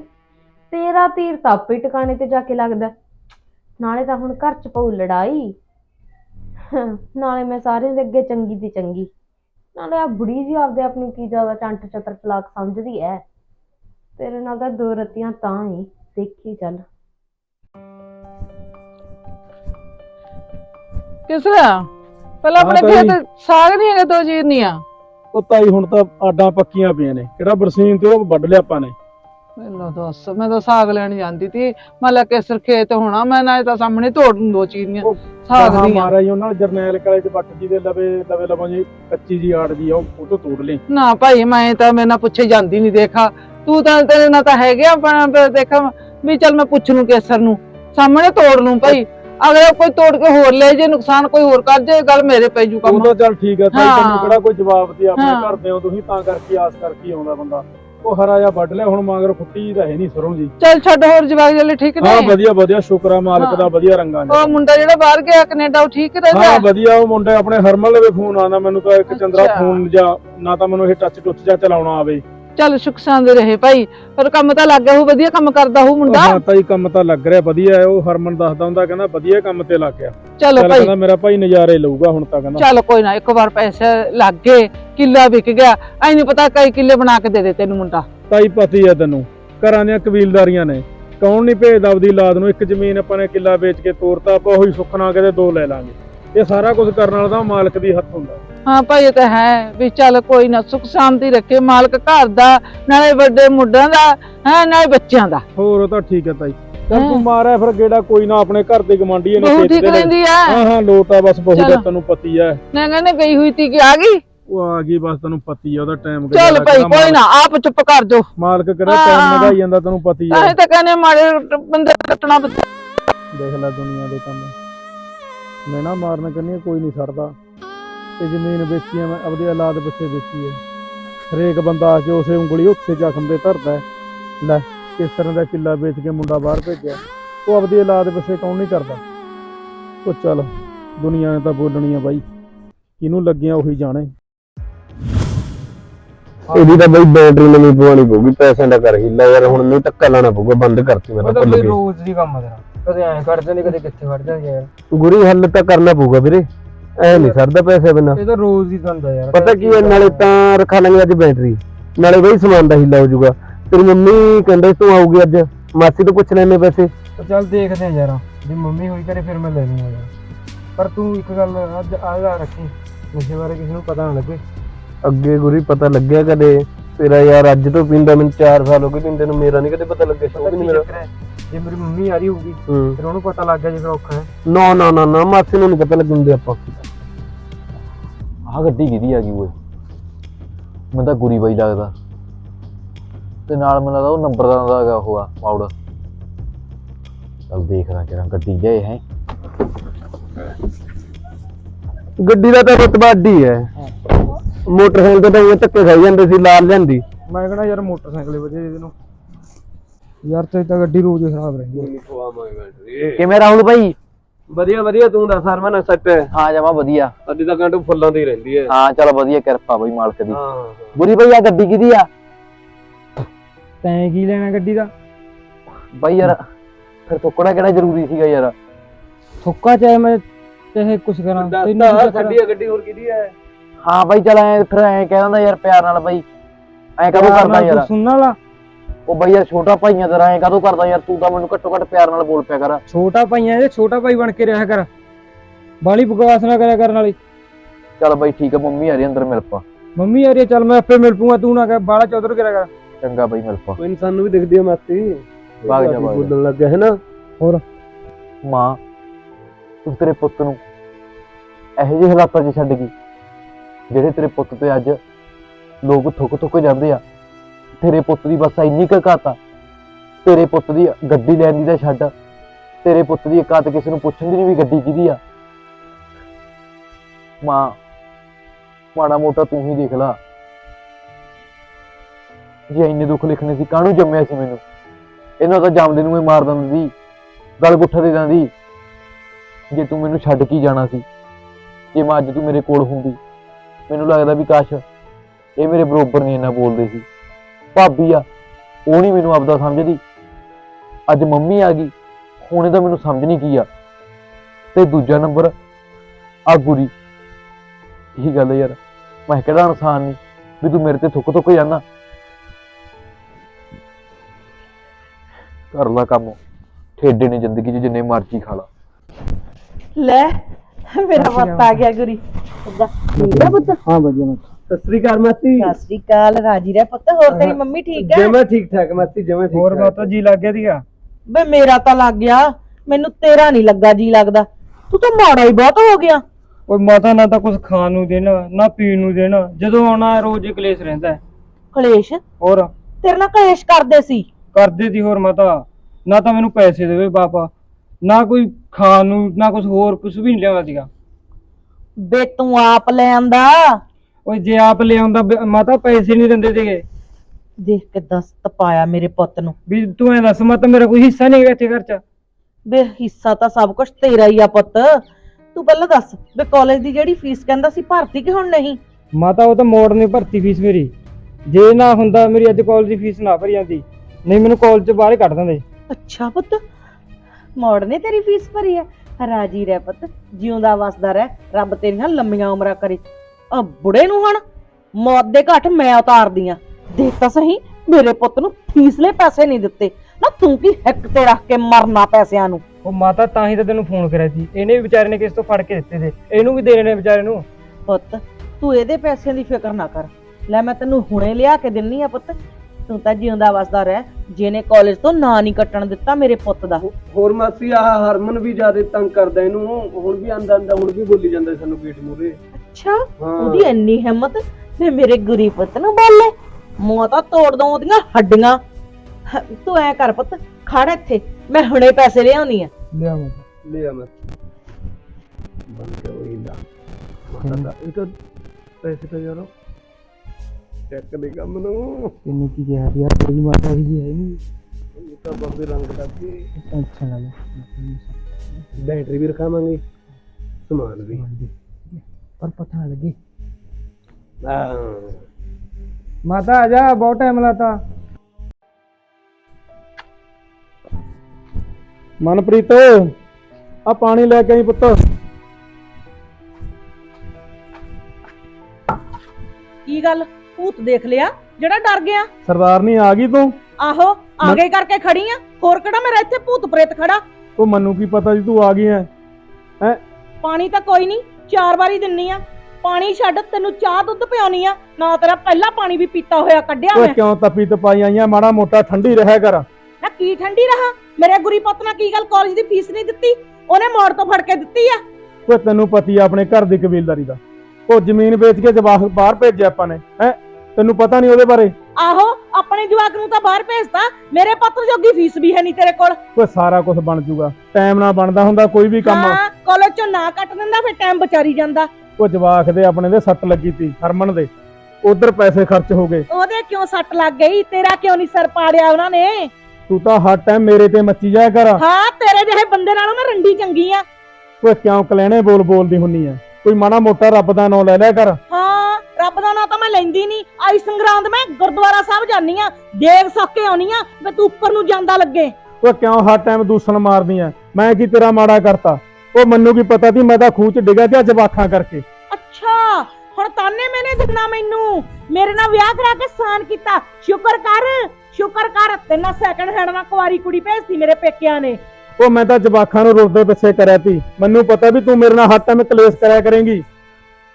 ਤੇਰਾ ਤੀਰ ਤਾਂ ਆਪੇ ਟਿਕਾਣੇ ਤੇ ਜਾ ਕੇ ਲੱਗਦਾ। ਨਾਲੇ ਤਾਂ ਹੁਣ ਘਰ ਚ ਪਊ ਲੜਾਈ। ਹਾਂ, ਨਾਲੇ ਮੈਂ ਸਾਰਿਆਂ ਦੇ ਅੱਗੇ ਚੰਗੀ ਦੀ ਚੰਗੀ। ਨਾਲੇ ਆ ਬੁੜੀ ਜੀ ਆਪਦੇ ਆਪ ਨੂੰ ਕੀ ਜ਼ਿਆਦਾ ਚੰਟ ਚਤਰ ਚਲਾਕ ਸਮਝਦੀ ਐ। ਤੇਰੇ ਨਾਲ ਤਾਂ ਦੋ ਰਤੀਆਂ ਤਾਂ ਹੀ ਦੇਖੀ ਚੱਲ। ਕਿਸ ਤਰ੍ਹਾਂ? ਪਹਿਲਾਂ ਹਾਂ ਆਪਣੇ ਤਾਈ। ਖੇਤ ਸਾਗ ਨਹੀਂ ਹੈਗੇ ਦੋ ਜੀਰਨੀਆਂ ਉਹ ਤਾਈ ਹੁਣ ਤਾਂ ਆਡਾਂ ਪੱਕੀਆਂ ਪਈਆਂ ਨੇ। ਕਿਹੜਾ ਬਰਸੀਨ ਤੇ ਉਹ ਵੱਢ ਲਿਆ ਆਪਾਂ ਨੇ। ਮੈਨੂੰ ਦੱਸ ਮੈਂ ਤਾਂ ਸਾਗ ਲੈਣ ਜਾਂਦੀ ਤੀ। ਮੈਂ ਲੈ ਕੇ ਸਿਰ ਖੇਤ ਹੋਣਾ ਮੈਂ ਨਾ ਤਾਂ ਸਾਹਮਣੇ ਤੋੜ ਨੂੰ ਦੋ ਚੀਰੀਆਂ ਉਹ ਸਾਗ ਦੀਆਂ। ਮਾਰਿਆ ਜੀ ਉਹਨਾਂ ਜਰਨੈਲ ਕਾਲੇ ਚ ਬੱਟ ਜੀ ਦੇ ਲਵੇ ਲਵੇ ਲਵਾਂ ਜੀ ਕੱਚੀ ਜੀ ਆੜ ਜੀ ਆ, ਉਹ ਉਹ ਤੋਂ ਤੋੜ ਲਈ ਨਾ ਭਾਈ ਮੈਂ ਤਾਂ ਮੇਰੇ ਨਾਲ ਪੁੱਛੇ ਜਾਂਦੀ ਨਹੀਂ ਦੇਖਾ। ਤੂੰ ਤਾਂ ਤੇਰੇ ਨਾਲ ਤਾਂ ਹੈਗੇ ਆਪਣਾ ਦੇਖਾ। ਵੀ ਚੱਲ ਮੈਂ ਪੁੱਛ ਲੂੰ ਕੇਸਰ ਨੂੰ। ਸਾਹਮਣੇ ਤੋੜ ਲੂੰ ਭਾਈ। ਅਗਰ ਕੋਈ ਤੋੜ ਕੇ ਹੋਰ ਲੈ ਜੇ ਨੁਕਸਾਨ ਕੋਈ ਹੋਰ ਕਰ ਜੇ ਗੱਲ ਮੇਰੇ ਪੈ ਜੂ ਉਹ ਕੰਮ ਤਾਂ ਚੱਲ ਠੀਕ ਆ ਹਾਂ। ਤੈਨੂੰ ਕਿਹੜਾ ਕੋਈ ਜਵਾਬ ਤੇ ਆਪਣੇ ਹਾਂ। ਘਰ ਦੇ ਹੋ ਤੁਸੀਂ ਤਾਂ ਕਰਕੇ ਆਸ ਕਰਕੇ ਹੀ ਆਉਂਦਾ ਬੰਦਾ ਉਹ ਹਰਾ ਜਿਹਾ ਵੱਢ ਲਿਆ ਹੁਣ ਮਗਰ ਫੁੱਟੀ ਤਾਂ ਹੈ ਨਹੀਂ ਸਰੋਂ ਜੀ ਚੱਲ ਛੱਡ ਹੋਰ ਜਵਾਗ ਜਲੇ ਠੀਕ ਹਾਂ ਵਧੀਆ ਵਧੀਆ ਸ਼ੁਕਰ ਆ ਮਾਲਕ ਹਾਂ। ਦਾ ਵਧੀਆ ਰੰਗਾਂ ਉਹ ਮੁੰਡਾ ਜਿਹੜਾ ਬਾਹਰ ਗਿਆ ਕੈਨੇਡਾ ਉਹ ਠੀਕ ਰਹਿੰਦਾ ਹਾਂ ਵਧੀਆ ਉਹ ਮੁੰਡੇ ਆਪਣੇ ਹਰਮਨ ਲਵੇ ਫੋਨ ਆਉਂਦਾ ਮੈਨੂੰ ਤਾਂ ਇੱਕ ਚੰਦਰਾ ਅੱਛਾ। ਫੋਨ ਜਾਂ ਨਾ ਤਾਂ ਮੈਨੂੰ ਇਹ ਟੱਚ ਟੁੱਚ ਜਾਂ ਚਲਾਉਣਾ ਆਵੇ ਚੱਲ ਸੁਖ ਸਾਂਦ ਰਹੇ ਭਾਈ ਪਰ ਕੰਮ ਤਾਂ ਲੱਗ ਗਿਆ ਉਹ ਵਧੀਆ ਕੰਮ ਕਰਦਾ ਉਹ ਮੁੰਡਾ। ਹਾਂ ਤਾਈ ਕੰਮ ਤਾਂ ਲੱਗ ਰਿਹਾ ਵਧੀਆ ਹੈ ਉਹ ਹਰਮਨ ਦੱਸਦਾ ਹੁੰਦਾ ਕਹਿੰਦਾ ਵਧੀਆ ਕੰਮ ਤੇ ਲੱਗ ਗਿਆ। ਚਲੋ ਭਾਈ। ਕਹਿੰਦਾ ਮੇਰਾ ਭਾਈ ਨਜ਼ਾਰੇ ਲਊਗਾ ਹੁਣ ਤਾਂ ਕਹਿੰਦਾ। ਚੱਲ ਕੋਈ ਨਾ ਇੱਕ ਵਾਰ ਪੈਸੇ ਲੱਗ ਗਏ ਕਿੱਲਾ ਵਿਕ ਗਿਆ ਐ ਨਹੀਂ ਪਤਾ ਕਈ ਕਿੱਲੇ ਬਣਾ ਕੇ ਦੇ ਦੇ ਤੈਨੂੰ ਮੁੰਡਾ। ਤਾਈ ਪਤੀ ਹੈ ਤੈਨੂੰ ਘਰਾਂ ਦੀਆਂ ਕਬੀਲਦਾਰੀਆਂ ਨੇ ਕੌਣ ਨਹੀਂ ਭੇਜਦਾ ਆਪਦੀ ਔਲਾਦ ਨੂੰ ਇੱਕ ਜ਼ਮੀਨ ਆਪਾਂ ਨੇ ਕਿੱਲਾ ਵੇਚ ਕੇ ਤੋਰਤਾ ਆਪਾਂ ਉਹੀ ਸੁੱਖ ਨਾਲ ਕਿਤੇ ਦੋ ਲੈ ਲਾਂਗੇ। ਇਹ ਸਾਰਾ ਕੁਝ ਕਰਨ ਵਾਲਾ ਤਾਂ ਮਾਲਕ ਦੀ ਹੱਥ ਹੁੰਦਾ। ਹਾਂ ਭਾਈ ਇਹ ਤਾਂ ਹੈ ਵੀ ਚੱਲ ਕੋਈ ਨਾ ਸੁਖ ਸ਼ਾਂਤੀ ਰੱਖੇ ਮਾਲਕ ਘਰ ਦਾ ਨਾਲੇ ਵੱਡੇ ਮੁੰਡਿਆਂ ਦਾ ਹੈ ਨਾਲੇ ਬੱਚਿਆਂ ਦਾ। ਹੋਰ ਉਹ ਤਾਂ ਠੀਕ ਹੈ ਤਾਈ। ਚੱਲ ਹਾਂ। ਤੂੰ ਮਾਰਿਆ ਫਿਰ ਗੇੜਾ ਕੋਈ ਨਾ ਆਪਣੇ ਘਰ ਦੇ ਗਵਾਂਢੀ ਇਹਨੇ ਬਹੁਤ ਖੇਤ ਤੇ ਰਹਿੰਦੀ ਆ ਹਾਂ। ਹਾਂ ਲੋਟ ਆ ਬਸ ਬਹੁਤ ਚਲੋ। ਤੈਨੂੰ ਪਤੀ ਐ ਮੈਂ ਕਹਿੰਦੇ ਗਈ ਹੋਈ ਤੀ ਕਿ ਆ ਗਈ? ਉਹ ਆ ਗਈ ਬਸ ਤੈਨੂੰ ਪਤੀ ਆ ਉਹਦਾ ਟਾਈਮ ਚੱਲ ਭਾਈ ਕੋਈ ਨਾ ਆਪ ਚੁੱਪ ਕਰ ਜੋ ਮਾਲਕ ਕਰੇ ਹਾਂ। ਟਾਈਮ ਲਗਾਈ ਜਾਂਦਾ ਤੈਨੂੰ ਪਤੀ ਐ ਐ ਤਾਂ ਕਹਿੰਦੇ ਮਾੜੇ ਬੰਦੇ ਦਾ ਕੱਟਣਾ। ਦੇਖ ਲੈ ਦੁਨੀਆ ਦੇ ਕੰਮ। ਮੈਂ ਨਾ ਮਾਰਨ ਕੰਨੀ ਕੋਈ ਨਹੀਂ ਛੱਡਦਾ। ਤੇ ਜ਼ਮੀਨ ਵੇਚੀ ਆ ਮੈਂ ਆਪਦੇ ਔਲਾਦ ਪਿੱਛੇ ਵੇਚੀ ਐ ਹਰੇਕ ਬੰਦਾ ਆ ਕੇ ਉਸੇ ਉਂਗਲੀ ਉੱਥੇ ਜ਼ਖਮ ਦੇ ਧਰਦਾ। ਲੈ ਕਿਸ ਤਰ੍ਹਾਂ ਦਾ ਕਿੱਲਾ ਵੇਚ ਕੇ ਮੁੰਡਾ ਬਾਹਰ ਭੇਜਿਆ? ਉਹ ਆਪਦੀ ਔਲਾਦ ਪਿੱਛੇ ਕੌਣ ਨਹੀਂ ਕਰਦਾ? ਉਹ ਚੱਲ ਦੁਨੀਆ ਨੇ ਤਾਂ ਬੋਲਣੀ ਆ ਬਾਈ। ਕਿਹਨੂੰ ਲੱਗਿਆ ਉਹੀ ਜਾਣੇ? ਇਹਦੀ ਤਾਂ ਬਈ ਬੈਟਰੀ ਨਵੀਂ ਪਵਾਉਣੀ ਪਊਗੀ ਪੈਸਿਆਂ ਦਾ ਕਰ ਹਿੱਲਾ ਯਾਰ ਹੁਣ ਨਹੀਂ ਧੱਕਾ ਲਾਣਾ ਪਊਗਾ ਬੰਦ ਕਰਤੀ ਮੈਂ ਤਾਂ ਭੁੱਲ ਰੋਜ਼ ਦੀ ਕੰਮ ਆ ਤੇਰਾ। ਕਦੇ ਐਂ ਕੱਢ ਦਿੰਦੇ ਕਦੇ ਕਿੱਥੇ ਕੱਢ ਦਿੰਦੇ ਯਾਰ। ਗੁਰੀ ਹੱਲ ਤਾਂ ਕਰਨਾ ਪਊਗਾ ਵੀਰੇ। ਐ ਨਹੀਂ ਸਰਦਾ ਪੈਸੇ ਬਿਨਾ। ਇਹ ਤਾਂ ਰੋਜ਼ ਦੀ ਧੰਦਾ ਯਾਰ। ਪਤਾ ਕੀ ਹੈ ਨਾਲੇ ਤਾਂ ਰਖਾ ਲਾਂਗੇ ਅੱਜ ਬੈਟਰੀ। ਨਾਲੇ ਬਈ ਸਮਾਨ ਦਾ ਹਿੱਲਾ ਹੋ ਜਾਊਗਾ। ਤੇਰੀ ਮੰਮੀ ਕਹਿੰਦੇ ਤੂੰ ਆਊਗੀ ਅੱਜ। ਮਾਸੀ ਤੋਂ ਪੁੱਛ ਲੈਣੇ ਪੈਸੇ। ਤਾਂ ਚੱਲ ਦੇਖਦੇ ਆ ਯਾਰ। ਜੇ ਮੰਮੀ ਹੋਈ ਕਰੇ ਫਿਰ ਮੈਂ ਲੈ ਲੂੰਗਾ ਯਾਰ। ਪਰ ਤੂੰ ਇੱਕ ਗੱਲ ਅੱਜ ਆਗਾ ਰੱਖੀ। ਨਸ਼ੇ ਬਾਰੇ ਕਿਸੇ ਨੂੰ ਪਤਾ ਨਾ ਲੱਗੇ। ਅੱਗੇ ਗੁਰੀ ਪਤਾ ਲੱਗਿਆ ਕਦੇ। ਤੇਰਾ ਯਾਰ ਅੱਜ ਤੋਂ ਪੀਂਦਾ ਮੈਨੂੰ 4 ਸਾਲ ਹੋ ਗਏ ਪੀਂਦੇ ਨੂੰ। ਮੇਰਾ ਨਹੀਂ ਕਦੇ ਪਤਾ ਲੱਗਿਆ ਸ਼ੌਕ ਨਹੀਂ ਮੇਰਾ। ਹੈ? ਜੇ ਮੇਰੀ ਮੰਮੀ ਆ ਰਹੀ ਹੋਊਗੀ ਹੂੰ। ਫਿਰ ਉਹਨੂੰ ਪਤਾ ਲੱਗ ਗਿਆ ਜੇ ਫਿਰ ਔਖਾ ਹੈ। ਨਾ ਨਾ ਨਾ ਨਾ ਮਾਸੀ ਨੂੰ ਨਹੀਂ ਪਤਾ ਲੱਗਣ ਦੇ ਆਪਾਂ। ਆਹ ਗੱਡੀ ਕਿਹਦੀ ਆ ਗਈ ਓਏ? ਮੈਨੂੰ ਤਾਂ ਗੁਰੀ ਬਾਈ ਲੱਗਦਾ। ਤੇ ਨਾਲ ਮੈਨੂੰ ਲੱਗਦਾ ਉਹ ਨੰਬਰ ਦਾ ਹੈਗਾ ਉਹ ਆ ਪਾਉੜਾ ਚੱਲ ਦੇਖਦਾ ਕਿਹੜਾ ਗੱਡੀ ਜਾਏ ਹੈ। ਗੱਡੀ ਦਾ ਤਾਂ ਰਤਬਾ ਅੱਡੀ ਹੈ ਮੋਟਰਸਾਈਕਲ ਤੇ ਤਾਂ ਇਹ ਧੱਕੇ ਖਾਈ ਜਾਂਦੇ ਸੀ ਲਾਲ ਲੈਂਦੀ ਮੈਂ ਕਹਣਾ ਯਾਰ ਮੋਟਰਸਾਈਕਲ ਵਧੇ ਇਹਦੇ ਨੂੰ ਯਾਰ ਤੇ ਤਾਂ ਗੱਡੀ ਰੋਜ਼ ਹੀ ਖਰਾਬ ਰਹਿੰਦੀ ਹੈ। ਕਿਵੇਂ ਰਾਹੁਲ ਭਾਈ? ਵਧੀਆ ਵਧੀਆ ਤੂੰ ਦੱਸ ਹਰਮਨ ਸੱਟ ਹਾਂ ਜਮਾ ਵਧੀਆ। ਅੱਜ ਤਾਂ ਘੰਟੂ ਫੁੱਲਾਂ ਦੀ ਰਹਿੰਦੀ ਹੈ। ਹਾਂ ਚਲ ਵਧੀਆ ਕਿਰਪਾ ਬਈ ਮਾਲਕ ਦੀ। ਹਾਂ ਗੁਰੀ ਭਾਈ ਆ ਗੱਡੀ ਕਿਹਦੀ ਆ? ਤੈਂ ਕੀ ਲੈਣਾ ਗੱਡੀ ਦਾ? ਬਾਈ ਯਾਰ ਫਿਰ ਟੁਕੜਾ ਕਿਹੜਾ ਜ਼ਰੂਰੀ ਸੀਗਾ ਯਾਰ? ਥੁੱਕਾ ਚਾਹੇ ਮੈਂ ਚਾਹੇ ਕੁਛ ਕਰਾਂ ਤੈਨੂੰ ਕੀ ਚੱਕਰ ਆ? ਗੱਡੀ ਆ ਗੱਡੀ ਹੋਰ ਕਿਹਦੀ ਹੈ? ਹਾਂ ਬਾਈ ਚਲ ਐ ਫਿਰ ਐ ਕਹਿ ਦਿੰਦਾ ਯਾਰ ਪਿਆਰ ਨਾਲ ਬਾਈ। ਐ ਕਦੋਂ ਕਰਦਾ ਯਾਰ? ਤੂੰ ਸੁਣਨ ਵਾਲਾ। ਉਹ ਬਾਈ ਯਾਰ ਛੋਟਾ ਭਾਈਆਂ ਤੇਰਾ ਐ ਕਦੋਂ ਕਰਦਾ ਯਾਰ? ਤੂੰ ਤਾਂ ਮੈਨੂੰ ਘੱਟੋ ਘੱਟ ਪਿਆਰ ਨਾਲ ਬੋਲ ਪਿਆ ਕਰ। ਛੋਟਾ ਭਾਈਆਂ ਦੇ ਛੋਟਾ ਭਾਈ ਬਣ ਕੇ ਰਿਹਾ ਕਰ। ਬਾਲੀ ਬਕਵਾਸ ਨਾ ਕਰਿਆ ਕਰਨ ਵਾਲੀ। ਚੱਲ ਬਾਈ ਠੀਕ ਆ ਮੰਮੀ ਆ ਰਹੀ ਅੰਦਰ ਮਿਲ ਪਾ। ਮੰਮੀ ਆ ਰਹੀ ਹੈ, ਚੱਲ ਮੈਂ ਆਪੇ ਮਿਲ ਪੂੰਗਾ ਤੂੰ ਨਾ ਕਹਿ ਬਾਲਾ ਚੌਧਰ ਕਰਿਆ ਕਰ। ਚੰਗਾ ਬਾਈ ਮਿਲ ਪਾ। ਕੋਈ ਇਨਸਾਨ ਨੂੰ ਵੀ ਦਿਖਦੀ ਹੈ ਮਾਸੀ। ਭਾਗ ਜਾ, ਭਾਗ ਜਾ। ਬੋਲਣ ਲੱਗ ਗਿਆ ਹੈ ਨਾ। ਮਾਂ ਤੂੰ ਤੇਰੇ ਪੁੱਤ ਨੂੰ ਇਹੋ ਜਿਹੇ ਹਾਲਾਤਾਂ 'ਚ ਛੱਡ ਗਈ ਜਿਹੜੇ ਤੇਰੇ ਪੁੱਤ ਤੇ ਅੱਜ ਲੋਕ ਥੁੱਕ ਥੁੱਕ ਜਾਂਦੇ ਆ। ਤੇਰੇ ਪੁੱਤ ਦੀ ਬਸ ਇੰਨੀ ਕੁ ਘਾਤ ਆ। ਤੇਰੇ ਪੁੱਤ ਦੀ ਗੱਡੀ ਲੈਣ ਦੀ ਤਾਂ ਛੱਡ। ਤੇਰੇ ਪੁੱਤ ਦੀ ਘਾਤ ਕਿਸੇ ਨੂੰ ਪੁੱਛਣ ਦੀ ਨਹੀਂ ਵੀ ਗੱਡੀ ਕਿਹਦੀ ਆ। ਮਾਂ, ਮਾੜਾ ਮੋਟਾ ਤੂੰ ਹੀ ਦੇਖ ਲਾ। ਜੇ ਇੰਨੇ ਦੁੱਖ ਲਿਖਣੇ ਸੀ, ਕਾਹਨੂੰ ਜੰਮਿਆ ਸੀ ਮੈਨੂੰ? ਇਹਨਾਂ ਤਾਂ ਜੰਮਦੇ ਨੂੰ ਹੀ ਮਾਰ ਦਿੰਦੀ ਸੀ ਗਲ ਗੁੱਠਾ ਦੇ ਦਿੰਦੀ। ਜੇ ਤੂੰ ਮੈਨੂੰ ਛੱਡ ਕੇ ਜਾਣਾ ਸੀ, ਜੇ ਮੈਂ ਅੱਜ ਤੂੰ ਮੇਰੇ ਕੋਲ ਹੁੰਦੀ, ਮੈਨੂੰ ਲੱਗਦਾ ਵੀ ਕਾਸ਼ ਇਹ ਮੇਰੇ ਬਰੋਬਰ ਨਹੀਂ ਇੰਨਾ ਬੋਲਦੇ ਸੀ। ਭਾਬੀ ਆ ਉਹ ਨਹੀਂ ਮੈਨੂੰ ਆਪਦਾ ਸਮਝਦੀ। ਅੱਜ ਮੰਮੀ ਆ ਗਈ ਹੁਣ ਇਹਦਾ ਮੈਨੂੰ ਸਮਝ ਨਹੀਂ ਕੀ ਆ। ਤੇ ਦੂਜਾ ਨੰਬਰ ਆ ਗੁਰੀ। ਇਹ ਗੱਲ ਯਾਰ ਮੈਂ ਕਿਹੜਾ ਇਨਸਾਨ ਨਹੀਂ ਵੀ ਤੂੰ ਮੇਰੇ ਤੇ ਥੁੱਕ ਥੁੱਕ ਜਾਂਦਾ ਕਰ ਲਾ ਕੰਮ ਠੇਡੇ ਨੇ ਜ਼ਿੰਦਗੀ 'ਚ ਜਿੰਨੇ ਮਰਜ਼ੀ ਖਾ ਲਾ। ਲੈ ਮੇਰਾ ਪੁੱਤ ਆ ਗਿਆ ਗੁਰੀ। ਹੈ ਪੁੱਤ? ਹਾਂ ਵਧੀਆ ਮੈਂ ਸਤਿ ਸ੍ਰੀ ਅਕਾਲ ਮਾਸੀ। ਸਤਿ ਸ੍ਰੀ ਅਕਾਲ ਰਾਜੀ ਰਹਿ ਪੁੱਤ ਹੋਰ ਤੇਰੀ ਮੰਮੀ ਠੀਕ ਹੈ? ਜਮਾ ਠੀਕ ਠਾਕ ਮਾਸੀ ਜਮਾ ਠੀਕ ਹੋਰ। ਬਾਤਾਂ ਜੀ ਲੱਗ ਗਿਆ ਦੀਗਾ ਬੇ ਮੇਰਾ ਤਾਂ ਲੱਗ ਗਿਆ। ਮੈਨੂੰ ਤੇਰਾ ਨਹੀਂ ਲੱਗਾ ਜੀ ਲੱਗਦਾ। ਤੂੰ ਤਾਂ ਮਾੜਾ ਹੀ ਬਹੁਤ ਹੋ ਗਿਆ। ਕੋਈ ਮਾਤਾ ਨਾ ਤਾਂ ਕੁਝ ਖਾਣ ਨੂੰ ਦੇਣਾ ਨਾ ਪੀਣ ਨੂੰ ਦੇਣਾ। ਜਦੋਂ ਆਉਣਾ ਰੋਜ਼ ਹੀ ਕਲੇਸ਼ ਰਹਿੰਦਾ ਹੈ। ਕਲੇਸ਼? ਹੋਰ? ਤੇਰੇ ਨਾਲ ਕਲੇਸ਼ ਕਰਦੇ ਸੀ। ਕਰਦੇ ਦੀ ਹੋਰ ਮਾਤਾ। ਨਾ ਤਾਂ ਮੈਨੂੰ ਪੈਸੇ ਦੇਵੇ ਪਾਪਾ ਨਾ ਕੋਈ ਖਾਣ ਨੂੰ ਨਾ ਕੁਝ ਹੋਰ ਕੁਝ ਵੀ ਨਹੀਂ ਲਿਆਉਂਦਾ ਸੀਗਾ। ਬੇ ਤੂੰ ਆਪ ਲੈ ਆਂਦਾ। ਓਏ ਜੇ ਆਪ ਲਿਆਉਂਦਾ ਬ- ਮਾਤਾ ਪੈਸੇ ਨਹੀਂ ਦਿੰਦੇ ਸੀਗੇ। ਦੇਖ ਕੇ ਦਸਤ ਪਾਇਆ ਮੇਰੇ ਪੁੱਤ ਨੂੰ। ਵੀ ਤੂੰ ਐ ਦੱਸ ਮਾਤਾ ਮੇਰਾ ਕੋਈ ਹਿੱਸਾ ਨਹੀਂ ਹੈਗਾ ਇੱਥੇ ਘਰ ਚ। ਬੇ ਹਿੱਸਾ ਤਾਂ ਸਭ ਕੁਝ ਤੇਰਾ ਹੀ ਆ ਪੁੱਤ। ਤੂੰ ਪਹਿਲਾਂ ਦੱਸ ਬੇ ਕਾਲਜ ਦੀ ਜਿਹੜੀ ਫੀਸ ਕਹਿੰਦਾ ਸੀ ਭਰਤੀ ਕਿ ਹੁਣ ਨਹੀਂ? ਮਾਤਾ ਉਹ ਤਾਂ ਮੋੜ ਨੇ ਭਰਤੀ ਫੀਸ ਮੇਰੀ। ਜੇ ਨਾ ਹੁੰਦਾ ਮੇਰੀ ਅੱਜ ਕਾਲਜ ਦੀ ਫੀਸ ਨਾ ਭਰੀ ਜਾਂਦੀ ਨਹੀਂ ਮੈਨੂੰ ਕਾਲਜ ਚ ਬਾਹਰ ਹੀ ਕੱਢ ਦਿੰਦੇ। ਅੱਛਾ ਪੁੱਤ ਮੋੜ ਨੇ ਤੇਰੀ ਫੀਸ ਭਰੀ ਹੈ ਰਾਜੀ ਰਹਿ ਪੁੱਤ ਜਿਉਂਦਾ ਵਸਦਾ ਰਹਿ ਰੱਬ ਤੇਰੀਆਂ ਲੰਮੀਆਂ ਉਮਰਾਂ ਕਰੇ। ਆ ਬੁੜੇ ਨੂੰ ਹਣ? ਮੌਤ ਦੇ ਘਾਟ ਮੈਂ ਉਤਾਰਦੀ ਆ। ਦੇਖ ਤਾਂ ਸਹੀ ਮੇਰੇ ਪੁੱਤ ਨੂੰ ਫੀਸ ਲਈ ਪੈਸੇ ਨਹੀਂ ਦਿੱਤੇ। ਨਾ ਤੂੰ ਕੀ ਹਿੱਕ ਤੇ ਰੱਖ ਕੇ ਮਰਨਾ ਪੈਸਿਆਂ ਨੂੰ? ਉਹ ਮਾਤਾ ਤਾਂ ਹੀ ਤਾਂ ਤੈਨੂੰ ਫੋਨ ਕਰਿਆ ਸੀ। ਇਹਨੇ ਵੀ ਵਿਚਾਰੇ ਨੇ ਕਿਸ ਤੋਂ ਫੜ ਕੇ ਦਿੱਤੇ ਤੇ ਇਹਨੂੰ ਵੀ ਦੇਣੇ ਨੇ ਵਿਚਾਰੇ ਨੂੰ। ਪੁੱਤ ਤੂੰ ਇਹਦੇ ਪੈਸਿਆਂ ਦੀ ਫਿਕਰ ਨਾ ਕਰ। ਲੈ ਮੈਂ ਤੈਨੂੰ ਹੁਣੇ ਲਿਆ ਕੇ ਦਿੰਨੀ ਆ ਪੁੱਤ। ਤੂੰ ਤਾਂ ਜਿਉਂਦਾ ਵਸਦਾ ਰਹਿ। ਜਿਹਨੇ ਕਾਲਜ ਤੋਂ ਨਾਂ ਨਹੀਂ ਕੱਟਣ ਦਿੱਤਾ ਮੇਰੇ ਪੁੱਤ ਦਾ। ਹੋਰ ਮਾਸੀ ਆਹ ਹਰਮਨ ਵੀ ਜ਼ਿਆਦਾ ਤੰਗ ਕਰਦਾ ਇਹਨੂੰ। ਹੁਣ ਵੀ ਆਂਦਾ ਆਂਦਾ ਹੁਣ ਵੀ ਬੋਲੀ ਜਾਂਦਾ ਸਾਨੂੰ ਗੇਟ ਮੂਰੇ ਅੱਛਾ ਉਹਦੀ ਇੰਨੀ ਹਿੰਮਤ ਵੀ ਮੇਰੇ ਗੁਰੀ ਪੁੱਤ ਨੂੰ ਬੋਲੇ ਮੂੰਹ ਤਾਂ ਤੋੜ ਦਊਂ ਉਹਦੀਆਂ ਹੱਡੀਆਂ। ਹ- ਤੂੰ ਐ ਕਰ ਪੁੱਤ ਖੜ ਇੱਥੇ ਮੈਂ ਹੁਣੇ ਪੈਸੇ ਲਿਆਉਣੀ ਆ। ਲਿਆ ਮਾਤਾ ਲੈ ਆ ਮੈਂ ਬੰਦ ਹੋਈ ਦਾ। ਮਾਤਾ ਇਹ ਤਾਂ ਪੈਸੇ ਤਾਂ ਯਾਰ ਚੈੱਕ ਦੇ ਕੰਮ ਨੂੰ। ਤੈਨੂੰ ਕੀ ਕਿਹਾ ਸੀ? ਯਾਰ ਤੇਰੀ ਮਾਤਾ ਵੀ ਜੀ ਹੈ ਨਹੀਂ। ਇਹ ਤਾਂ ਬਾਬੇ ਰੰਗ ਲੱਗੇ ਟੈਨਸ਼ਨ ਨਾ ਲੈ ਬੈਟਰੀ ਵੀ ਰਖਾਵਾਂਗੇ। ਸਮਾਨ ਵੀ। ਪਰ ਪਤਾ ਲੱਗੇ। ਮਾਤਾ ਆ ਜਾ ਬਹੁਤ ਟਾਈਮ ਲਾਤਾ। ਮਨਪ੍ਰੀਤ ਆ ਪਾਣੀ ਲੈ ਕੇ ਆਈ ਪੁੱਤ। ਕੀ ਗੱਲ? ਭੂਤ ਦੇਖ ਲਿਆ? ਜਿਹੜਾ ਡਰ ਗਿਆ? ਸਰਦਾਰਨੀ ਆ ਗਈ ਤੂੰ? ਆਹੋ ਆਗੇ ਕਰਕੇ ਖੜੀ ਆ। ਹੋਰ ਕਿਹੜਾ ਮੇਰਾ ਇੱਥੇ ਭੂਤ ਪ੍ਰੇਤ ਖੜਾ? ਉਹ ਮੈਨੂੰ ਕੀ ਪਤਾ ਸੀ ਤੂੰ ਆ ਗਈ ਐ। ਪਾਣੀ ਤਾਂ ਕੋਈ ਨਹੀਂ। ਚਾਰ ਵਾਰੀ ਦਿੰਨੀ ਆ। ਪਾਣੀ ਛੱਡ ਤੈਨੂੰ ਚਾਹ ਦੁੱਧ ਪਿਆਉਣੀ ਆ। ਨਾ ਤੇਰਾ ਪਹਿਲਾ ਪਾਣੀ ਵੀ ਪੀਤਾ ਹੋਇਆ ਕੱਢਿਆ ਓਏ ਮੈਂ। ਕਿਉਂ ਤਪੀ ਤਪਾਈ ਆਈਆਂ ਮਾੜਾ ਮੋਟਾ ਠੰਡੀ ਰਹਿ ਕਰ। ਨਾ ਕੀ ਠੰਡੀ ਰਹਾ? ਮੇਰੇ ਗੁਰੀ ਪੁੱਤ ਨਾਲ ਕੀ ਗੱਲ ਕਾਲਜ ਦੀ ਫੀਸ ਨਹੀਂ ਦਿੱਤੀ? ਉਹਨੇ ਮੋੜ ਤੋਂ ਫੜ ਕੇ ਦਿੱਤੀ ਆ। ਓਏ ਤੈਨੂੰ ਪਤੀ ਆ ਆਪਣੇ ਘਰ ਦੀ ਕਬੀਲਦਾਰੀ ਦਾ। ਉਹ ਜ਼ਮੀਨ ਵੇਚ ਕੇ ਜਵਾਕ ਬਾਹਰ ਭੇਜਿਆ ਆਪਾਂ ਨੇ ਹੈ? ਤੈਨੂੰ ਪਤਾ ਨਹੀਂ ਉਹਦੇ ਬਾਰੇ? ਆਹੋ ਆਪਣੇ ਜਵਾਕ ਨੂੰ ਤਾਂ ਬਾਹਰ ਭੇਜਤਾ। ਮੇਰੇ ਪੁੱਤ ਜੋਗੀ ਫੀਸ ਵੀ ਹੈ ਨਹੀਂ ਤੇਰੇ ਕੋਲ। ਓਏ ਸਾਰਾ ਕੁਝ ਬਣ ਜੂਗਾ। ਟਾਈਮ ਨਾਲ ਬਣਦਾ ਹੁੰਦਾ ਕੋਈ ਵੀ ਕੰਮ। ਹਾਂ ਕਾਲਜ ਚੋਂ ਨਾ ਕੱਟ ਦਿੰਦਾ ਫਿਰ ਟਾਈਮ ਵਿਚਾਰੀ ਜਾਂਦਾ। ਉਹ ਜਵਾਕ ਦੇ ਆਪਣੇ ਦੇ ਸੱਟ ਲੱਗੀ ਤੀ ਹਰਮਨ ਦੇ। ਉਧਰ ਪੈਸੇ ਖਰਚ ਹੋ ਗਏ। ਉਹਦੇ ਕਿਉਂ ਸੱਟ ਲੱਗ ਗਈ? ਤੇਰਾ ਕਿਉਂ ਨਹੀਂ ਸਰ ਪਾੜਿਆ ਉਹਨਾਂ ਨੇ? ਤੂੰ ਤਾਂ ਹਰ ਟਾਈਮ ਮੇਰੇ ਤੇ ਮੱਚੀ ਜਾਇਆ ਕਰ। ਹਾਂ ਤੇਰੇ ਜਿਹੇ ਬੰਦੇ ਨਾਲੋਂ ਮੈਂ ਰੰਡੀ ਚੰਗੀ ਆ। ਓਏ ਕਿਉਂ ਕਲੈਣੇ ਬੋਲ ਬੋਲਦੀ ਹੁੰਨੀ ਆ? ਕੋਈ ਮਾੜਾ ਮੋਟਾ ਰੱਬ ਦਾ ਨਾਮ ਲੈ ਲਿਆ ਕਰ। ਰੱਬ ਦਾ ਨਾਂ ਤਾਂ ਮੈਂ ਲੈਂਦੀ ਨਹੀਂ। ਆਈ ਸੰਗਰਾਂਦ ਮੈਂ ਗੁਰਦੁਆਰਾ ਸਾਹਿਬ ਜਾਨੀ ਆ ਦੇਖ ਸੱਕੇ ਆਉਣੀ ਆ ਵੀ ਤੂੰ ਉੱਪਰ ਨੂੰ ਜਾਂਦਾ ਲੱਗੇ। ਓਏ ਕਿਉਂ ਹਰ ਟਾਈਮ ਦੂਸਣ ਮਾਰਦੀ ਆ ਮੈਂ ਕੀ ਤੇਰਾ ਮਾੜਾ ਕਰਤਾ? ਉਹ ਮੈਨੂੰ ਕੀ ਪਤਾ ਸੀ ਮੈਂ ਤਾਂ ਖੂਹ ਚ ਡਿੱਗਾ ਤੇ ਜਵਾਖਾਂ ਕਰਕੇ। ਅੱਛਾ ਹੁਣ ਤਾਨੇ ਮੈਨੇ ਦਿੱਨਾ ਮੈਨੂੰ? ਮੇਰੇ ਨਾਲ ਵਿਆਹ ਕਰਾ ਕੇ ਸਾਨ ਕੀਤਾ। ਸ਼ੁਕਰ ਕਰ ਸ਼ੁਕਰ ਕਰ। ਤੈਨਾਂ ਸੈਕੰਡ ਹੈਂਡ ਨਾਲ ਕੁਆਰੀ ਕੁੜੀ ਭੇਜਤੀ ਮੇਰੇ ਪੇਕਿਆਂ ਨੇ। ਉਹ ਮੈਂ ਤਾਂ ਜਵਾਖਾਂ ਨੂੰ ਰੁੱਦੇ ਪਿੱਛੇ ਕਰਿਆ ਤੀ ਮੈਨੂੰ ਪਤਾ ਵੀ ਤੂੰ ਮੇਰੇ ਨਾਲ ਹਰ ਟਾਈਮ ਕਲੇਸ਼ ਕਰਿਆ ਕਰੇਂਗੀ।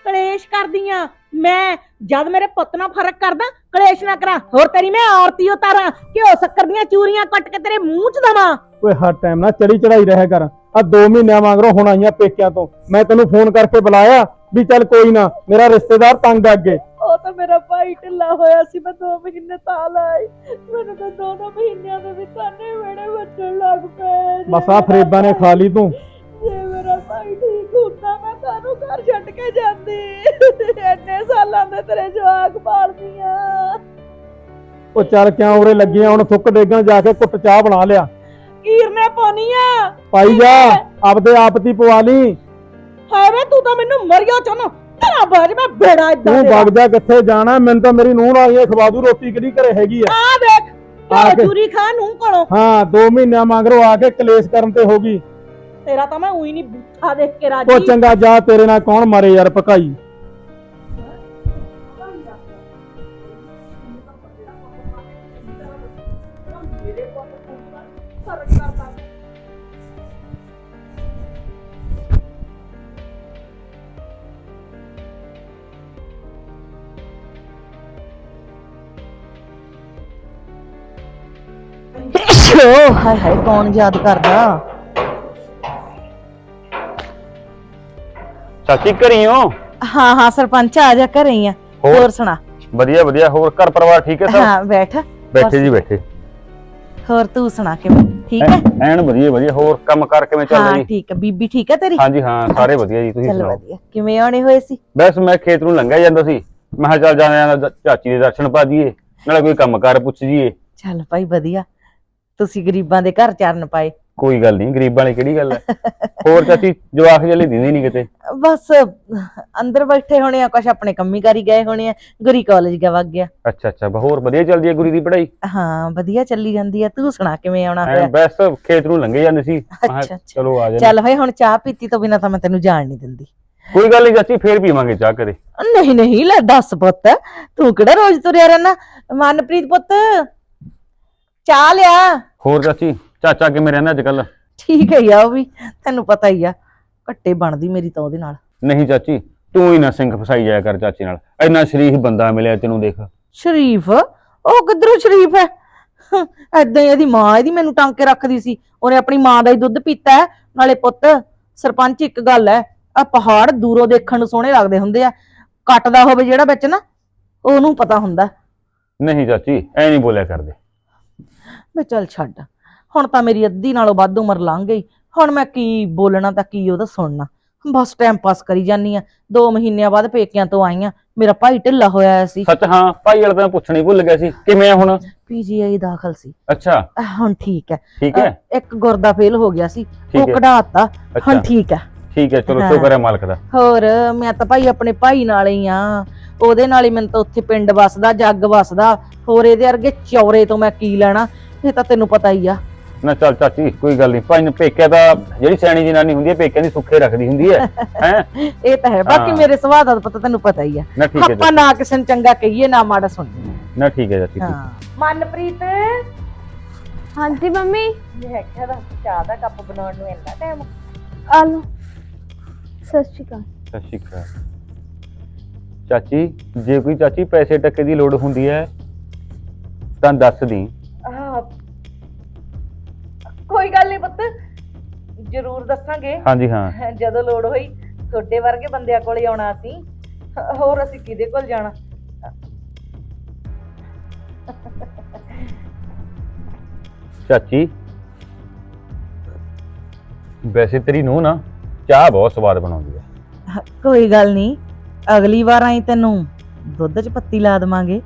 ਕਲੇਸ਼ ਕਰਦੀਆਂ ਮੈਂ ਜਦ ਮੇਰੇ ਪੁੱਤ ਨਾਲ ਫ਼ਰਕ ਕਰਦਾ ਕਲੇਸ਼ ਨਾ ਕਰਾਂ। ਹੋਰ ਤੇਰੀ ਮੈਂ ਆਰਤੀ ਉਤਾਰਾਂ ਘਿਓ ਸ਼ੱਕਰ ਦੀਆਂ ਚੂਰੀਆਂ ਕੱਟ ਕੇ ਤੇਰੇ ਮੂੰਹ 'ਚ ਦਵਾਂ। ਓਏ ਹਰ ਟਾਈਮ ਨਾ ਚੜੀ ਚੜਾਈ ਰਹਿ ਕਰ। ਆ 2 ਮਹੀਨਿਆਂ ਵਾਂਗਰੋਂ ਹੁਣ ਆਈਆਂ ਪੇਕਿਆਂ ਤੋਂ। ਮੈਂ ਤੈਨੂੰ ਫੋਨ ਕਰਕੇ ਬੁਲਾਇਆ ਵੀ ਚੱਲ ਕੋਈ ਨਾ ਮੇਰਾ ਰਿਸ਼ਤੇਦਾਰ ਤੰਗ ਆ ਅੱਗੇ। ਉਹ ਤਾਂ ਮੇਰਾ ਭਾਈ ਢਿੱਲਾ ਹੋਇਆ ਸੀ ਮੈਂ 2 ਮਹੀਨੇ ਤਾਂ ਲਾਈ ਮੈਨੂੰ ਤਾਂ ਦੋਨੋਂ ਮਹੀਨਿਆਂ ਦੇ ਵਿੱਚ ਤਾਨੇ ਵੇੜੇ ਵੱਜਣ ਲੱਗ ਪਏ। ਬਸ ਆ ਫਰੇਬਾਂ ਨੇ ਖਾ ਲਈ ਤੂੰ। ਮੇਰਾ ਭਾਈ ਠੀਕ ਹੁੰਦਾ ਮੈਂ ਕਾਹਨੂੰ ਘਰ ਛੱਡ ਕੇ ਜਾਂਦੀ। ਇੰਨੇ ਸਾਲਾਂ ਦੇ ਤੇਰੇ ਜਵਾਕ ਪਾਲਦੀਆਂ। ਉਹ ਚੱਲ ਕਿਉਂ ਉਰੇ ਲੱਗੀਆਂ ਹੁਣ ਥੁੱਕ ਡੇਗਾਂ ਜਾ ਕੇ ਕੁੱਟ ਚਾਹ ਬਣਾ ਲਿਆ। ਕੀਰਨੇ ਪਾਉਣੀਆਂ ਪਾਈ ਜਾ ਆਪਦੇ ਆਪ ਦੀ ਪਵਾ ਲਈ। ਹਾਏ ਵੇ ਤੂੰ ਤਾਂ ਮੈਨੂੰ ਮਰਿਆ ਚਾਹਨਾ ਤੇਰਾ ਬਾਜ ਮੈਂ ਬੇੜਾ ਇਦਾਂ ਤੂੰ ਵਗ ਜਾ ਕਿੱਥੇ ਜਾਣਾ ਮੈਨੂੰ ਤਾਂ ਮੇਰੀ ਨੂੰਹ ਆਈ ਹੈ ਖਵਾ ਦੂ ਰੋਟੀ ਕਿਹੜੀ ਘਰੇ ਹੈਗੀ ਆ। ਆ ਦੇਖ ਆ ਕੇ- ਚੂਰੀ ਖਾ ਨੂੰ ਕੋਲੋਂ। ਹਾਂ 2 ਮਹੀਨਿਆਂ ਮਗਰੋਂ ਆ ਕੇ ਕਲੇਸ਼ ਕਰਨ ਤੇ ਹੋ ਗਈ। ਤੇਰਾ ਤਾਂ ਮੈਂ ਉਹੀ ਨਹੀਂ ਬੁੱਠਾ ਦੇਖ ਕੇ ਉਹ ਰਾਜੀ ਚੰਗਾ ਜਾ ਤੇਰੇ ਨਾਲ ਕੌਣ ਮਾਰੇ ਯਾਰ ਪਕਾਈ ਹਾਏ ਹਾਏ ਕੌਣ ਯਾਦ ਕਰਦਾ? ਚਾਚੀ ਘਰੀ ਹੋ ਹਾਂ। ਹਾਂ ਸਰਪੰਚ ਆ ਜਾ ਘਰੇ ਹੀ ਆ। ਹੋਰ? ਹੋਰ ਸੁਣਾ। ਵਧੀਆ ਵਧੀਆ। ਹੋਰ ਘਰ ਪਰਿਵਾਰ ਠੀਕ ਹੈ ਸਭ? ਹਾਂ ਬੈਠ। ਬੈਠੇ ਜੀ ਬੈਠੇ। ਹੋਰ ਤੂੰ ਸੁਣਾ ਕਿਵੇਂ? ਠੀਕ ਹੈ? ਐਨ ਵਧੀਆ ਵਧੀਆ। ਹੋਰ ਕੰਮ ਕਰ ਕਿਵੇਂ ਚੱਲਦਾ ਹਾਂ ਜੀ? ਠੀਕ ਹੈ। ਬੀਬੀ ਠੀਕ ਹੈ ਤੇਰੀ? ਹਾਂਜੀ ਹਾਂ ਸਾਰੇ ਵਧੀਆ ਜੀ। ਤੁਸੀਂ ਚੱਲ ਸੁਣਾਓ? ਵਧੀਆ। ਕਿਵੇਂ ਆਉਣੇ ਹੋਏ ਸੀ? ਬਸ ਮੈਂ ਖੇਤ ਨੂੰ ਲੰਘਿਆ ਜਾਂਦਾ ਸੀ। ਮੈਂ ਕਿਹਾ ਚੱਲ ਜਾਂਦੇ ਆਂ ਚਾਚੀ ਦੇ ਦਰਸ਼ਨ ਪਾ ਦਈਏ। ਨਾਲੇ ਕੋਈ ਕੰਮ ਕਾਰ ਪੁੱਛ ਜੀਏ। ਚੱਲ ਭਾਈ ਵਧੀਆ। ਤੁਸੀਂ ਗਰੀਬਾਂ ਦੇ ਘਰ ਚਰਨ ਪਾਏ। ਕੋਈ ਗੱਲ ਨਹੀਂ ਗਰੀਬਾਂ ਵਾਲੀ ਕਿਹੜੀ ਗੱਲ ਹੈ ਹੋਰ ਚਾਚੀ ਜਵਾਕ ਜਲੇ ਦਿੰਦੇ ਨਹੀਂ ਕਿਤੇ। ਬਸ ਅੰਦਰ ਬੈਠੇ ਹੋਣੇ ਆ ਕੁਛ ਆਪਣੇ ਕੰਮੀ ਕਾਰੀ ਗਏ ਹੋਣੇ ਆ ਗੁਰੀ ਕਾਲਜ ਗਿਆ ਵਗ ਗਿਆ। ਅੱਛਾ ਅੱਛਾ ਹੋਰ ਵਧੀਆ ਚੱਲਦੀ ਹੈ ਗੁਰੀ ਦੀ ਪੜ੍ਹਾਈ? ਹਾਂ ਵਧੀਆ ਚੱਲੀ ਜਾਂਦੀ ਆ। ਤੂੰ ਸੁਣਾ ਕਿਵੇਂ ਆਉਣਾ ਐ ਬਸ ਖੇਤ ਨੂੰ ਲੰਘੇ ਜਾਂਦੇ ਸੀ। ਮੈਂ ਕਿਹਾ ਅੱਛਾ, ਅੱਛਾ। ਚਲੋ ਆ ਜਾਂਦੇ। ਚੱਲ ਭਾਈ ਹੁਣ ਚਾਹ ਪੀਤੀ ਤੋਂ ਬਿਨਾ ਤਾਂ ਮੈਂ ਤੈਨੂੰ ਜਾਣ ਨਹੀਂ ਦਿੰਦੀ। ਕੋਈ ਗੱਲ ਨਹੀਂ ਚਾਚੀ ਫੇਰ ਪੀਵਾਂਗੇ ਚਾਹ ਕਰੇ ਨਹੀਂ ਨਹੀਂ ਲੈ ਦੱਸ ਪੁੱਤ ਤੂੰ ਕਿਹੜਾ ਰੋਜ਼ ਤੁਰਿਆ ਰਹਿਣਾ? ਮਨਪ੍ਰੀਤ ਪੁੱਤ ਚਾਹ ਲਿਆ। ਹੋਰ ਚਾਚੀ? ਚਾਚਾ ਕਿਵੇਂ ਰਹਿੰਦਾ ਅੱਜ ਕੱਲ ਠੀਕ ਹੈ ਯਾ ਉਹ ਵੀ ਤੈਨੂੰ ਪਤਾ ਹੀ ਆ ਘੱਟੇ ਬਣਦੀ ਮੇਰੀ ਤਾਂ ਉਹਦੇ ਨਾਲ। ਨਹੀਂ ਚਾਚੀ ਤੂੰ ਹੀ ਨਾ ਸਿੰਘ ਫਸਾਈ ਜਾਇਆ ਕਰ ਚਾਚੀ ਨਾਲ। ਇੰਨਾ ਸ਼ਰੀਫ ਬੰਦਾ ਮਿਲਿਆ ਤੈਨੂੰ ਦੇਖ। ਸ਼ਰੀਫ? ਉਹ ਕਿੱਧਰੋਂ ਸ਼ਰੀਫ ਹੈ? ਐਦਾਂ ਹੀ ਇਹਦੀ ਮਾਂ ਇਹਦੀ ਮੈਨੂੰ ਟਾਂਗ ਕੇ ਰੱਖਦੀ ਸੀ। ਉਹਨੇ ਆਪਣੀ ਮਾਂ ਦਾ ਹੀ ਦੁੱਧ ਪੀਤਾ ਹੈ ਨਾਲੇ ਪੁੱਤ ਸਰਪੰਚ ਇੱਕ ਗੱਲ ਹੈ ਆ ਪਹਾੜ ਦੂਰੋਂ ਦੇਖਣ ਨੂੰ ਸੋਹਣੇ ਲੱਗਦੇ ਹੁੰਦੇ ਆ। ਕੱਟਦਾ ਹੋਵੇ ਜਿਹੜਾ ਵਿੱਚ ਨਾ ਉਹਨੂੰ ਪਤਾ ਹੁੰਦਾ। ਨਹੀਂ ਚਾਚੀ ਐ ਨਹੀਂ ਬੋਲਿਆ ਕਰਦੇ। ਮੈਂ ਚੱਲ ਛੱਡ। ਹੁਣ ਤਾਂ ਮੇਰੀ ਅੱਧੀ ਨਾਲੋਂ ਵੱਧ ਉਮਰ ਲੰਘ ਗਈ। ਹੁਣ ਮੈਂ ਕੀ ਬੋਲਣਾ ਤਾਂ ਕੀ ਉਹਦਾ ਸੁਣਨਾ। ਬਸ ਟਾਈਮ ਪਾਸ ਕਰੀ ਜਾਨੀ ਆ। 2 ਮਹੀਨਿਆਂ ਬਾਅਦ ਪੇਕਿਆਂ ਤੋਂ ਆਈ ਆ। ਮੇਰਾ ਭਾਈ ਢਿੱਲਾ ਹੋਇਆ ਹੋਇਆ ਸੀ। ਸੱਚ ਹਾਂ ਭਾਈ ਵਾਲਾ ਤਾਂ ਪੁੱਛਣਾ ਭੁੱਲ ਗਿਆ ਸੀ। ਕਿਵੇਂ ਆ ਹੁਣ? ਪੀਜੀਆਈ ਦਾਖਲ ਸੀ। ਅੱਛਾ। ਅਹ ਹੁਣ ਠੀਕ ਹੈ। ਠੀਕ ਹੈ? ਅਹ ਇੱਕ ਗੁਰਦਾ ਫੇਲ ਹੋ ਗਿਆ ਸੀ। ਠੀਕ ਉਹ ਹੈ ਕਢਾਤਾ। ਅੱਛਾ। ਹੁਣ ਠੀਕ ਹੈ। ਠੀਕ ਹੈ ਚਲੋ ਹਾਂ। ਸ਼ੁਕਰ ਹੈ। ਮਾਲਕ ਦਾ। ਹੋਰ ਮੈਂ ਤਾਂ ਭਾਈ ਆਪਣੇ ਭਾਈ ਨਾਲ ਹੀ ਆ। ਉਹਦੇ ਨਾਲ ਹੀ ਮੈਨੂੰ ਤਾਂ ਉੱਥੇ ਪਿੰਡ ਵਸਦਾ ਜੱਗ ਵਸਦਾ। ਹੋਰ ਇਹਦੇ ਵਰਗੇ ਚੌਰੇ ਤੋਂ ਮੈਂ ਕੀ ਲੈਣਾ? ਇਹ ਤਾਂ ਤੈਨੂੰ ਪਤਾ ਹੀ ਆ। ਨਾ ਚੱਲ ਚਾਚੀ ਕੋਈ ਗੱਲ ਨਹੀਂ। ਭਾਈ ਨੂੰ ਪੇਕਿਆ ਤਾਂ ਜਿਹੜੀ ਸਿਆਣੀ ਜਨਾਨੀ ਹੁੰਦੀ ਹੈ ਪੇਕਿਆਂ ਦੀ ਸੁੱਖੇ ਰੱਖਦੀ ਹੁੰਦੀ ਹੈ। *laughs* ਹੈ? ਇਹ ਤਾਂ ਹੈ। ਬਾਕੀ ਹਾਂ। ਮੇਰੇ ਸੁਭਾਅ ਦਾ ਪਤਾ ਤੈਨੂੰ ਪਤਾ ਹੀ ਆ। ਨਾ ਠੀਕ ਹੈ ਆਪਾਂ ਨਾ ਕਿਸੇ ਨੂੰ ਚੰਗਾ ਕਹੀਏ ਨਾ ਮਾੜਾ ਸੁਣੀਏ। ਨਾ ਠੀਕ ਹੈ ਚਾਚੀ ਠੀਕ। ਹਾਂ। ਮਨਪ੍ਰੀਤ? ਹਾਂਜੀ ਮੰਮੀ। ਮੈਂ ਕਿਹਾ ਦਾ ਚਾਹ ਦਾ ਕੱਪ ਬਣਾਉਣ ਨੂੰ ਇੰਨਾ ਟਾਈਮ ਆ ਲਓ। ਸਤਿ ਸ਼੍ਰੀ ਅਕਾਲ। ਸਤਿ ਸ਼੍ਰੀ ਅਕਾਲ। ਚਾਚੀ ਜੇ ਕੋਈ ਚਾਚੀ ਪੈਸੇ ਟੱਕੇ ਦੀ ਲੋੜ ਹੁੰਦੀ ਹੈ ਤਾਂ ਦੱਸ ਦੀ। ਕੋਈ ਗੱਲ ਨਹੀਂ ਪੁੱਤ ਜ਼ਰੂਰ ਦੱਸਾਂਗੇ। ਹਾਂਜੀ ਹਾਂ। ਜਦੋਂ ਲੋੜ ਹੋਈ ਤੁਹਾਡੇ ਵਰਗੇ ਬੰਦਿਆਂ ਕੋਲੇ ਆਉਣਾ ਅਸੀਂ ਹੋਰ ਅਸੀਂ ਕਿਹਦੇ ਕੋਲ ਜਾਣਾ? ਚਾਚੀ ਵੈਸੇ ਤੇਰੀ ਨੂੰਹ ਨਾ ਚਾਹ ਬਹੁਤ ਸਵਾਦ ਬਣਾਉਂਦੀ ਹੈ ਕੋਈ ਗੱਲ ਨਹੀਂ ਅਗਲੀ ਵਾਰ ਆਈ ਤੈਨੂੰ ਦੁੱਧ 'ਚ ਪੱਤੀ ਲਾ ਦੇਵਾਂਗੇ।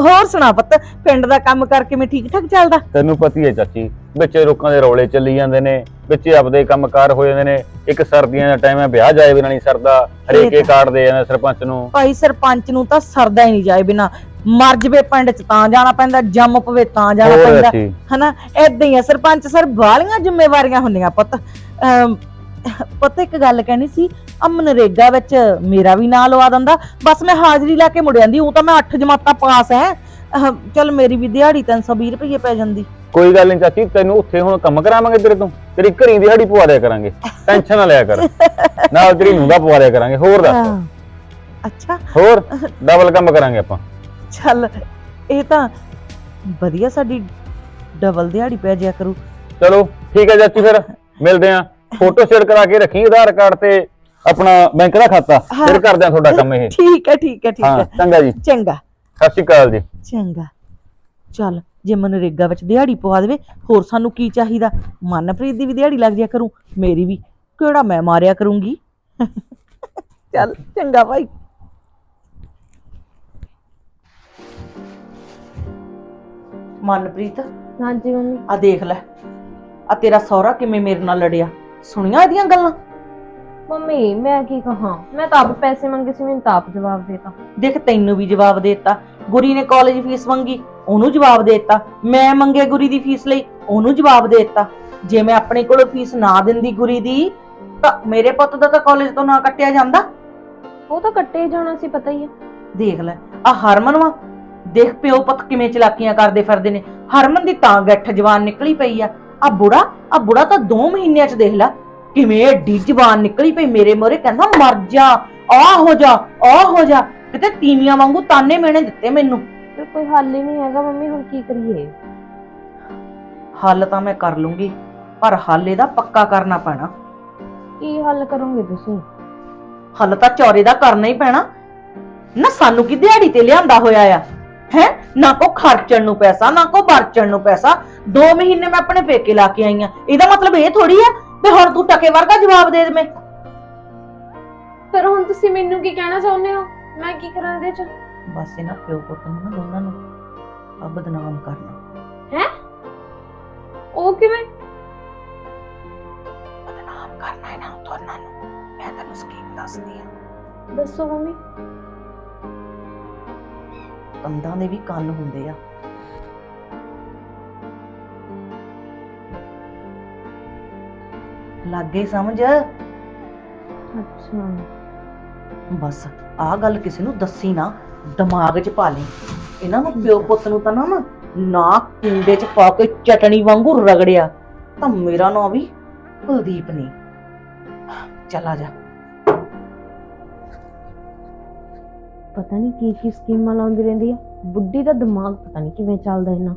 ਹੋਰ ਸੁਣਾ ਪੁੱਤ ਪਿੰਡ ਦਾ ਕੰਮ ਕਰਕੇ ਮੈਂ ਠੀਕ ਠਾਕ ਚੱਲਦਾ? ਤੈਨੂੰ ਪਤੀ ਹੈ ਚਾਚੀ ਵਿੱਚ ਲੋਕਾਂ ਦੇ ਰੌਲੇ ਚੱਲੀ ਜਾਂਦੇ ਨੇ ਵਿੱਚ ਆਪਦੇ ਕੰਮਕਾਰ ਹੋ ਜਾਂਦੇ ਨੇ ਇੱਕ ਸਰਦੀਆਂ ਦਾ ਟਾਈਮ ਹੈ ਵਿਆਹ ਜਾਏ ਬਿਨਾਂ ਨਹੀਂ ਸਰਦਾ ਹਰੇਕੇ ਕਾਰਡ ਦੇ ਜਾਂਦੇ ਸਰਪੰਚ ਨੂੰ। ਭਾਈ ਸਰਪੰਚ ਨੂੰ ਤਾਂ ਸਰਦਾ ਹੀ ਨਹੀਂ ਜਾਏ ਬਿਨਾ। ਮਰ ਜਵੇ ਪਿੰਡ 'ਚ ਤਾਂ ਜਾਣਾ ਪੈਂਦਾ ਜੰਮ ਪਵੇ ਤਾਂ ਜਾਣਾ ਪੈਂਦਾ। ਹਨਾ? ਏਦਾਂ ਹੀ ਆ ਸਰਪੰਚ ਸਰ ਬਾਲੀਆਂ ਜ਼ਿੰਮੇਵਾਰੀਆਂ ਹੁੰਦੀਆਂ ਪੁੱਤ। ਪੁੱਤ ਇੱਕ ਗੱਲ ਕਹਿਣੀ ਸੀ ਆ ਮਨਰੇਗਾ ਵਿੱਚ ਮੇਰਾ ਵੀ ਨਾਂ ਲਵਾ ਦਿੰਦਾ। ਬਸ ਮੈਂ ਹਾਜ਼ਰੀ ਲਾ ਕੇ ਮੁੜ ਜਾਂਦੀ ਉਹ ਤਾਂ ਮੈਂ 8 ਜਮਾਤਾਂ ਪਾਸ ਐ। ਅਹ, ਚੱਲ ਮੇਰੀ ਵੀ ਦਿਹਾੜੀ 320 ਰੁਪਏ ਪੈ ਜਾਂਦੀ। ਕੋਈ ਗੱਲ ਨਹੀਂ ਚਾਚੀ ਤੈਨੂੰ ਉੱਥੇ ਹੁਣ ਕੰਮ ਕਰਾਵਾਂਗੇ ਤੇਰੇ ਤੋਂ। ਤੇਰੀ ਘਰੀ ਦਿਹਾੜੀ ਪਵਾ ਦਿਆ ਕਰਾਂਗੇ। ਟੈਨਸ਼ਨ ਨਾ ਲਿਆ ਕਰ। ਨਾਲ ਤੇਰੀ ਨੂੰਹ ਦਾ ਪਵਾ ਦਿਆ ਕਰਾਂਗੇ। ਹੋਰ ਦੱਸ। ਅੱਛਾ। ਹੋਰ ਡਬਲ ਕੰਮ ਕਰਾਂਗੇ ਆਪਾਂ। ਚੱਲ ਇਹ ਤਾਂ ਵਧੀਆ ਸਾਡੀ ਡਬਲ ਦਿਹਾੜੀ ਪੈ ਜਾਇਆ ਕਰੂ। ਚਲੋ ਠੀਕ ਹੈ ਚਾਚੀ ਫਿਰ। ਮਿਲਦੇ ਆਂ ਫੋਟੋ ਸ਼ੇਅਰ ਕਰਾ ਕੇ ਰੱਖੀ ਆਧਾਰ ਕਾਰਡ ਤੇ ਆਪਣਾ ਬੈਂਕ ਦਾ ਖਾਤਾ। ਫਿਰ। ਕਰਦੇ ਆਂ ਤੁਹਾਡਾ ਕੰਮ ਇਹ। ਠੀਕ ਹੈ ਠੀਕ ਹੈ ਠੀਕ ਹੈ। ਚੰਗਾ ਜੀ। ਚੰਗਾ। ਸਤਿ ਸ਼੍ਰੀ ਅਕਾਲ ਜੀ। ਚੰਗਾ। ਚੱਲ। ਜੇ ਮਨਰੇਗਾ ਵਿੱਚ ਦਿਹਾੜੀ ਪਵਾ ਦੇਵੇ ਹੋਰ ਸਾਨੂੰ ਕੀ ਚਾਹੀਦਾ? ਮਨਪ੍ਰੀਤ ਦੀ ਵੀ ਦਿਹਾੜੀ ਲੱਗ ਜਾ ਕਰੂ ਮੇਰੀ ਵੀ। ਕਿਹੜਾ ਮੈਂ ਮਾਰਿਆ ਕਰੂੰਗੀ? ਚੱਲ ਚੰਗਾ ਭਾਈ। ਮਨਪ੍ਰੀਤ? ਹਾਂਜੀ ਮੰਮੀ। ਆ ਦੇਖ ਲੈ। ਆ ਤੇਰਾ ਸਹੁਰਾ ਕਿਵੇਂ ਮੇਰੇ ਨਾਲ ਲੜਿਆ? ਸੁਣੀਆਂ ਇਹਦੀਆਂ ਗੱਲਾਂ? ਮੰਮੀ ਮੈਂ ਕੀ ਕਹਾਂ? ਮੈਂ ਤਾਂ ਆਪ ਪੈਸੇ ਮੰਗੇ ਸੀ ਮੈਨੂੰ ਤਾਂ ਆਪ ਜਵਾਬ ਦੇਤਾ। ਦੇਖ ਤੈਨੂੰ ਵੀ ਜਵਾਬ ਦਿੱਤਾ। ਗੁਰੀ ਨੇ ਕਾਲਜ ਫੀਸ ਮੰਗੀ। ਉਹਨੂੰ ਜਵਾਬ ਦੇ ਦਿੱਤਾ। ਮੈਂ ਮੰਗੇ ਗੁਰੀ ਦੀ ਫੀਸ ਲਈ ਉਹਨੂੰ ਜਵਾਬ ਦੇ ਦਿੱਤਾ। ਜੇ ਮੈਂ ਆਪਣੇ ਕੋਲੋਂ ਫੀਸ ਨਾ ਦਿੰਦੀ ਗੁਰੀ ਦੀ ਤਾਂ ਮੇਰੇ ਪੁੱਤ ਦਾ ਤਾਂ ਕਾਲਜ ਤੋਂ ਨਾ ਕੱਟਿਆ ਜਾਂਦਾ। ਉਹ ਤਾਂ ਕੱਟੇ ਜਾਣਾ ਸੀ ਪਤਾ ਹੀ ਹੈ। ਦੇਖ ਲੈ ਆ ਹਰਮਨ ਵਾ। ਦੇਖ ਪਿਓ ਪੁੱਤ ਕਿਵੇਂ ਚਲਾਕੀਆਂ ਕਰਦੇ ਫਿਰਦੇ ਨੇ। ਹਰਮਨ ਦੀ ਤਾਂ ਗੱਠ ਜਵਾਨ ਨਿਕਲੀ ਪਈ ਆ। ਆ ਬੁੜਾ ਆ ਬੁੜਾ ਤਾਂ 2 ਮਹੀਨਿਆਂ ਚ ਦੇਖ ਲੈ। ਕਿਵੇਂ ਏਡੀ ਜਵਾਨ ਨਿਕਲੀ ਪਈ ਮੇਰੇ ਮੋਰੇ ਕਹਿੰਦਾ ਮਰ ਜਾ ਆ ਹੋ ਜਾ ਆ ਹੋ ਜਾ। ਕਿਤੇ ਤੀਵੀਆਂ ਵਾਂਗੂ ਤਾਨੇ ਮੇਣੇ ਦਿੱਤੇ ਮੈਨੂੰ। ਕੋਈ ਹੱਲ ਹੀ ਨਹੀਂ ਹੈਗਾ ਮੰਮੀ ਹੁਣ ਕੀ ਕਰੀਏ? ਹੱਲ ਤਾਂ ਮੈਂ ਕਰ ਲੂੰਗੀ ਪਰ ਹੱਲ ਇਹਦਾ ਪੱਕਾ ਕਰਨਾ ਪੈਣਾ। ਕੀ ਹੱਲ ਕਰੋਗੇ ਤੁਸੀਂ? ਹੱਲ ਤਾਂ ਚੌਰੇ ਦਾ ਕਰਨਾ ਹੀ ਪੈਣਾ। ਨਾ ਸਾਨੂੰ ਕੀ ਦਿਹਾੜੀ ਤੇ ਲਿਆਂਦਾ ਹੋਇਆ ਆ? ਹੈ? ਨਾ ਕੋ ਖਰਚਣ ਨੂੰ ਪੈਸਾ ਨਾ ਕੋ ਵਰਚਣ ਨੂੰ ਪੈਸਾ। 2 ਮਹੀਨੇ ਮੈਂ ਆਪਣੇ ਪੇਕੇ ਲਾ ਕੇ ਆਈ ਆ। ਇਹਦਾ ਮਤਲਬ ਇਹ ਥੋੜੀ ਆ ਵੀ ਹੁਣ ਤੂੰ ਟਕੇ ਵਰਗਾ ਜਵਾਬ ਦੇ ਦੇ ਫਿਰ ਹੁਣ ਤੁਸੀਂ ਮੈਨੂੰ ਕੀ ਕਹਿਣਾ ਚਾਹੁੰਦੇ ਹੋ? ਮੈਂ ਕੀ ਕਰਾਂ ਇਹਦੇ ਚ? ਬਸ ਇਹਨਾਂ ਪਿਓ ਪੁੱਤ ਨੂੰ ਨਾ ਦੋਨਾਂ ਨੂੰ ਆ ਬਦਨਾਮ ਕਰਨਾ। ਉਹ ਕਿਵੇਂ? ਬਦਨਾਮ ਕਰਨਾ ਇਹਨਾਂ ਨੂੰ ਦੋਨਾਂ ਨੂੰ। ਮੈਂ ਤੈਨੂੰ ਸਕੀਮ ਦੱਸਦੀ ਆ ਦੱਸੋ ਮੰਮੀ। ਕੰਧਾਂ ਦੇ ਵੀ ਕੰਨ ਹੁੰਦੇ ਆ। ਲੱਗੇ ਸਮਝ? ਅੱਛਾ। ਬਸ ਆਹ ਗੱਲ ਕਿਸੇ ਨੂੰ ਦੱਸੀ ਨਾ। ਦਿਮਾਗ 'ਚ ਪਾ ਲਈ। ਇਹਨਾਂ ਨੂੰ ਪਿਓ ਪੁੱਤ ਨੂੰ ਤਾਂ ਨਾ ਨਾ ਕੁੰਡੇ 'ਚ ਪਾ ਕੇ ਚਟਣੀ ਵਾਂਗੂ ਰਗੜਿਆ। ਤਾਂ ਮੇਰਾ ਨਾਂ ਵੀ ਕੁਲਦੀਪ ਨਹੀਂ ਚਲਾ ਜਾ। ਪਤਾ ਨਹੀਂ ਕੀ ਕੀ ਸਕੀਮਾਂ ਲਾਉਂਦੀ ਰਹਿੰਦੀ ਆ। ਬੁੱਢੀ ਦਾ ਦਿਮਾਗ ਪਤਾ ਨਹੀਂ ਕਿਵੇਂ ਚੱਲਦਾ ਇਹਨਾਂ।